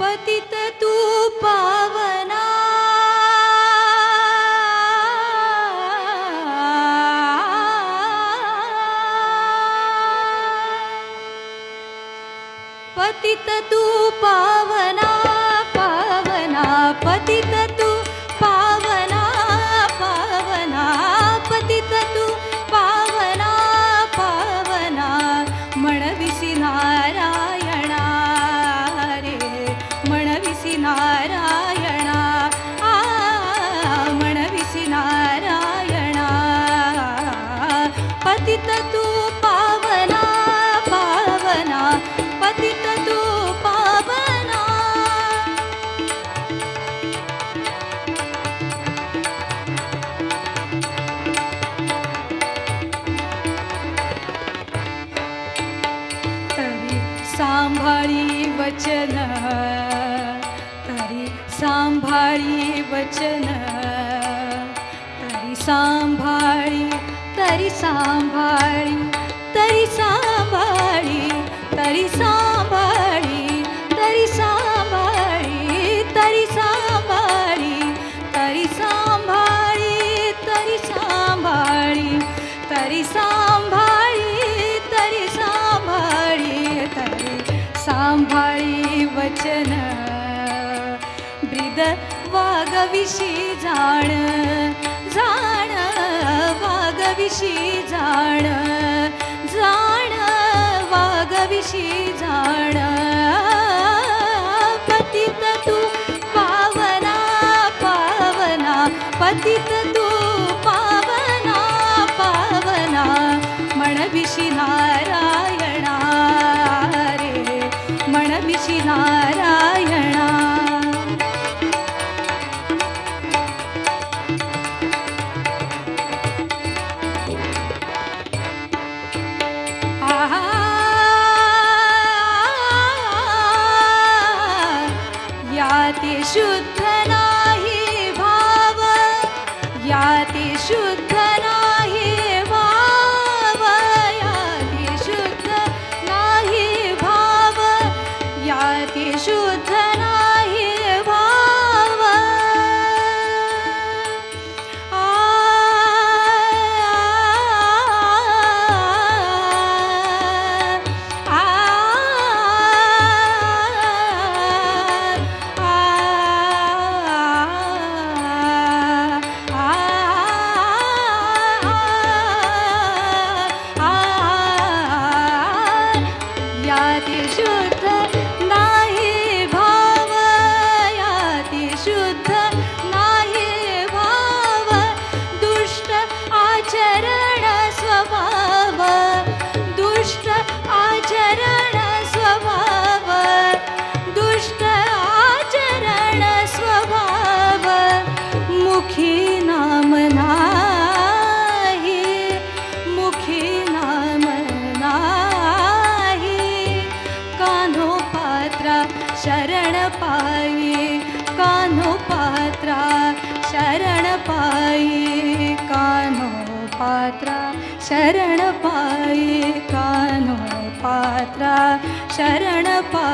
पतित तू पावना. पतित तू पावना. पतित तू पावना पावना पतित तू पावना. तरी सांभाळी वचन तरी सांभाळी वचन तरी सांभाळी तरी सांभाळी तरी सांभाळी तरी सांभाळी तरी सांभाळी तरी सांभाळी तरी सांभाळी तरी सांभाळी तरी सांभाळी तरी सांभाळी तरी सांभाळी वचन. ब्रिद वागविशी जाण जाण वागविशी जाण जाण वागविशी जाण. ते शुद्धना রাধে জয় शरणपा कानो पात्रा पात्र शरणपा